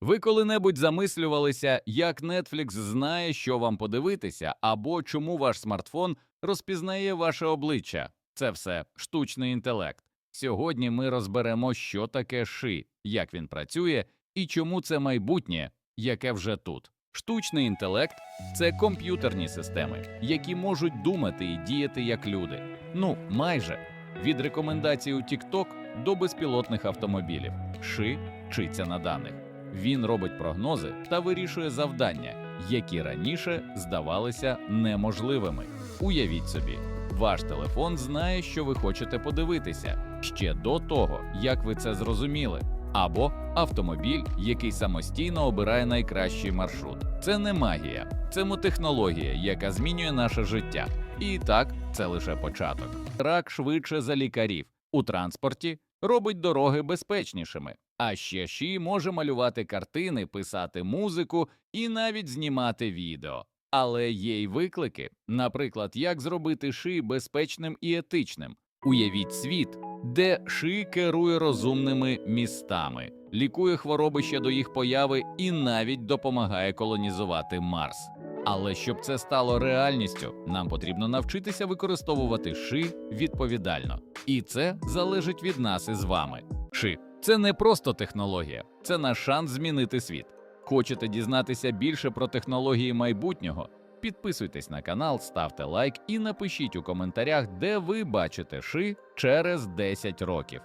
Ви коли-небудь замислювалися, як Netflix знає, що вам подивитися, або чому ваш смартфон розпізнає ваше обличчя? Це все штучний інтелект. Сьогодні ми розберемо, що таке ши, як він працює і чому це майбутнє, яке вже тут. Штучний інтелект це комп'ютерні системи, які можуть думати і діяти як люди. Ну, майже від рекомендацій у TikTok до безпілотних автомобілів. Ши вчиться на даних. Він робить прогнози та вирішує завдання, які раніше здавалися неможливими. Уявіть собі, ваш телефон знає, що ви хочете подивитися ще до того, як ви це зрозуміли. Або автомобіль, який самостійно обирає найкращий маршрут. Це не магія, це технологія, яка змінює наше життя. І так, це лише початок. Рак швидше за лікарів у транспорті робить дороги безпечнішими. А ще Ші може малювати картини, писати музику і навіть знімати відео. Але є й виклики, наприклад, як зробити ши безпечним і етичним. Уявіть світ, де ши керує розумними містами, лікує хвороби ще до їх появи і навіть допомагає колонізувати Марс. Але щоб це стало реальністю, нам потрібно навчитися використовувати ши відповідально. І це залежить від нас із вами. Ши це не просто технологія, це наш шанс змінити світ. Хочете дізнатися більше про технології майбутнього? Підписуйтесь на канал, ставте лайк і напишіть у коментарях, де ви бачите ши через 10 років.